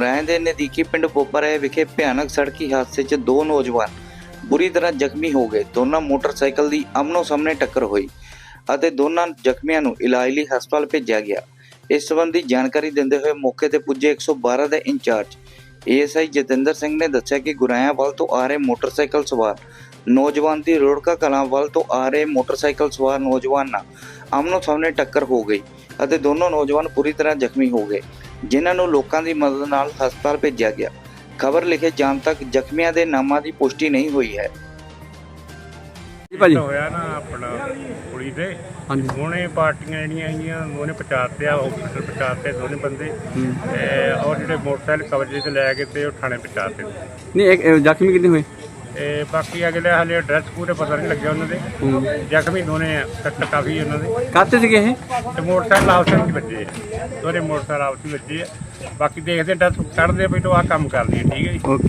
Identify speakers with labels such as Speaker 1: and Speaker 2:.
Speaker 1: ਗੁਰਾਇਆਂ ਦੇ ਨਜ਼ਦੀਕੀ ਪਿੰਡ ਬੋਪਰੇ ਵਿਖੇ ਭਿਆਨਕ ਸੜਕੀ ਹਾਦਸੇ 'ਚ ਦੋ ਨੌਜਵਾਨ ਬੁਰੀ ਤਰ੍ਹਾਂ ਜ਼ਖਮੀ ਹੋ ਗਏ। ਦੋਨਾਂ ਮੋਟਰਸਾਈਕਲ ਦੀ ਆਮਨੋ ਸਾਹਮਣੇ ਟੱਕਰ ਹੋਈ ਅਤੇ ਦੋਨਾਂ ਜ਼ਖਮੀਆਂ ਨੂੰ ਇਲਾਜ ਲਈ ਹਸਪਤਾਲ ਭੇਜਿਆ ਗਿਆ। ਇਸ ਸੰਬੰਧੀ ਜਾਣਕਾਰੀ ਦਿੰਦੇ ਹੋਏ ਮੌਕੇ ਤੇ ਪੁੱਜੇ 112 ਦੇ ਇੰਚਾਰਜ ਏਐਸਆਈ ਜਤਿੰਦਰ ਸਿੰਘ ਨੇ ਦੱਸਿਆ ਕਿ ਗੁਰਾਇਆ ਵੱਲ ਤੋਂ ਆ ਰਹੇ ਮੋਟਰਸਾਈਕਲ ਸਵਾਰ ਨੌਜਵਾਨ ਦੀ ਰੋੜਕਾ ਕਲਾਂ ਵੱਲ ਤੋਂ ਆ ਰਹੇ ਮੋਟਰਸਾਈਕਲ ਸਵਾਰ ਨੌਜਵਾਨ ਨਾਲ ਆਮਨੋ ਸਾਹਮਣੇ ਟੱਕਰ ਹੋ ਗਈ ਅਤੇ ਦੋਨੋਂ ਨੌਜਵਾਨ ਪੂਰੀ ਤਰ੍ਹਾਂ ਜ਼ਖਮੀ ਹੋ ਗਏ। ਜਿਨ੍ਹਾਂ ਨੂੰ ਲੋਕਾਂ ਦੀ ਮਦਦ ਨਾਲ ਹਸਪਤਾਲ ਭੇਜਿਆ ਗਿਆ। ਖਬਰ ਲਿਖੇ ਜਾਣ ਤੱਕ ਜ਼ਖਮੀਆਂ ਦੇ ਨਾਮਾਂ ਦੀ ਪੁਸ਼ਟੀ ਨਹੀਂ ਹੋਈ ਹੈ।
Speaker 2: ਜੀ ਭਾਜੀ।
Speaker 3: ਹੋਇਆ ਨਾ ਆਪਣਾ ਕੁੜੀ ਦੇ।
Speaker 2: ਹਾਂਜੀ।
Speaker 3: ਹੁਣੇ ਪਾਰਟੀਆਂ ਜਿਹੜੀਆਂ ਹੈਗੀਆਂ ਉਹਨੇ ਪਹੁੰਚਾਤੇ ਆ ਹਸਪੀਟਲ ਪਹੁੰਚਾਤੇ ਦੋਨੇ ਬੰਦੇ। ਤੇ ਔਰ ਜਿਹੜੇ ਮੋਟਰਸਾਈਕਲ ਕਵਰੇਜ ਤੇ ਲੈ ਕੇ ਤੇ ਉਹ ਥਾਣੇ ਪਹੁੰਚਾਤੇ
Speaker 2: ਨਹੀਂ ਇੱਕ ਇਹ ਜ਼ਖਮੀ ਕਿੰਨੇ ਹੋਏ?
Speaker 3: ਤੇ ਬਾਕੀ ਅਗਲੇ ਹਾਲੇ ਐਡਰੈਸ ਪੂਰੇ ਪਤਾ ਨਹੀਂ ਲੱਗਿਆ ਉਹਨਾਂ ਦੇ। ਜ਼ਖਮੀ ਦੋਨੇ ਆ ਸੱਟ ਕਾਫੀ ਉਹਨਾਂ ਦੇ।
Speaker 2: ਕਾਤੇ ਸੀਗੇ ਇਹ?
Speaker 3: ਤੇ ਮੋਟਰਸਾਈਕਲ ਆਪਸ ਵਿੱਚ ਵੱਜੇ ਆ। ਦੋਨੇ ਮੋਟਰਸਾਈਕਲ ਆਪਸ ਵਿੱਚ ਵੱਜੇ ਆ। ਬਾਕੀ ਦੇਖਦੇ ਡਰਸ ਕੱਢਦੇ ਵੀ ਤੋਂ ਆ ਕੰਮ ਕਰਦੀ ਠੀਕ ਹੈ ਜੀ?
Speaker 2: ਓਕੇ।